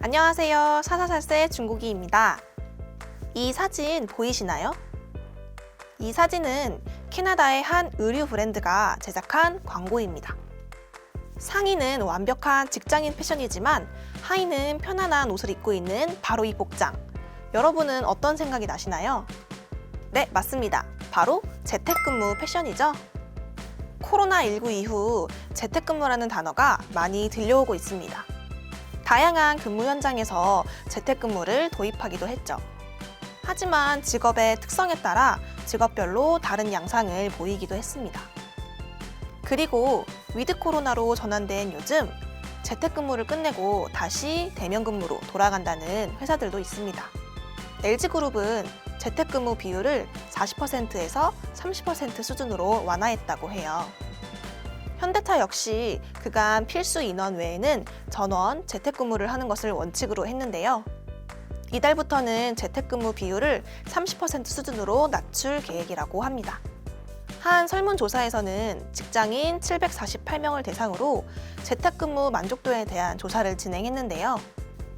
안녕하세요. 사사살세 중국이입니다. 이 사진 보이시나요? 이 사진은 캐나다의 한 의류 브랜드가 제작한 광고입니다. 상의는 완벽한 직장인 패션이지만 하의는 편안한 옷을 입고 있는 바로 이 복장. 여러분은 어떤 생각이 나시나요? 네, 맞습니다. 바로 재택근무 패션이죠. 코로나19 이후 재택근무라는 단어가 많이 들려오고 있습니다. 다양한 근무 현장에서 재택근무를 도입하기도 했죠. 하지만 직업의 특성에 따라 직업별로 다른 양상을 보이기도 했습니다. 그리고 위드 코로나로 전환된 요즘 재택근무를 끝내고 다시 대면 근무로 돌아간다는 회사들도 있습니다. LG그룹은 재택근무 비율을 40%에서 30% 수준으로 완화했다고 해요. 현대차 역시 그간 필수 인원 외에는 전원 재택근무를 하는 것을 원칙으로 했는데요. 이달부터는 재택근무 비율을 30% 수준으로 낮출 계획이라고 합니다. 한 설문조사에서는 직장인 748명을 대상으로 재택근무 만족도에 대한 조사를 진행했는데요.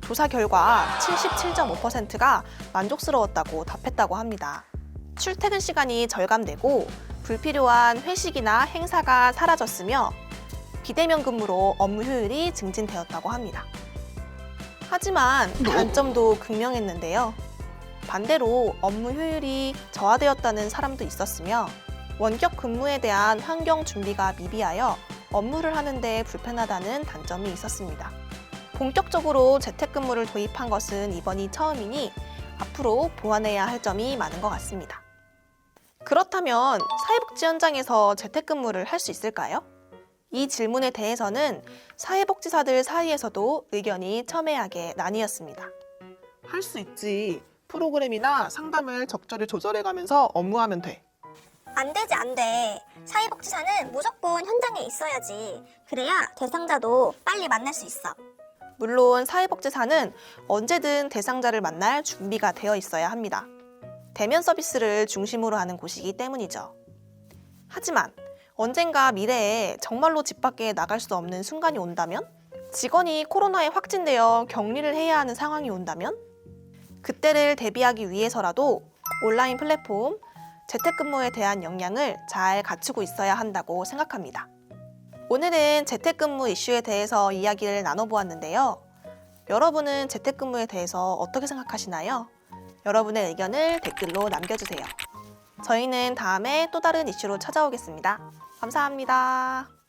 조사 결과 77.5%가 만족스러웠다고 답했다고 합니다. 출퇴근 시간이 절감되고 불필요한 회식이나 행사가 사라졌으며 비대면 근무로 업무 효율이 증진되었다고 합니다. 하지만 단점도 극명했는데요. 반대로 업무 효율이 저하되었다는 사람도 있었으며 원격 근무에 대한 환경 준비가 미비하여 업무를 하는데 불편하다는 단점이 있었습니다. 본격적으로 재택근무를 도입한 것은 이번이 처음이니 앞으로 보완해야 할 점이 많은 것 같습니다. 그렇다면 사회복지 현장에서 재택근무를 할 수 있을까요? 이 질문에 대해서는 사회복지사들 사이에서도 의견이 첨예하게 나뉘었습니다. 할 수 있지. 프로그램이나 상담을 적절히 조절해가면서 업무하면 돼. 안 되지, 안 돼. 사회복지사는 무조건 현장에 있어야지. 그래야 대상자도 빨리 만날 수 있어. 물론 사회복지사는 언제든 대상자를 만날 준비가 되어 있어야 합니다. 대면 서비스를 중심으로 하는 곳이기 때문이죠. 하지만 언젠가 미래에 정말로 집 밖에 나갈 수 없는 순간이 온다면? 직원이 코로나에 확진되어 격리를 해야 하는 상황이 온다면? 그때를 대비하기 위해서라도 온라인 플랫폼, 재택근무에 대한 역량을 잘 갖추고 있어야 한다고 생각합니다. 오늘은 재택근무 이슈에 대해서 이야기를 나눠보았는데요. 여러분은 재택근무에 대해서 어떻게 생각하시나요? 여러분의 의견을 댓글로 남겨주세요. 저희는 다음에 또 다른 이슈로 찾아오겠습니다. 감사합니다.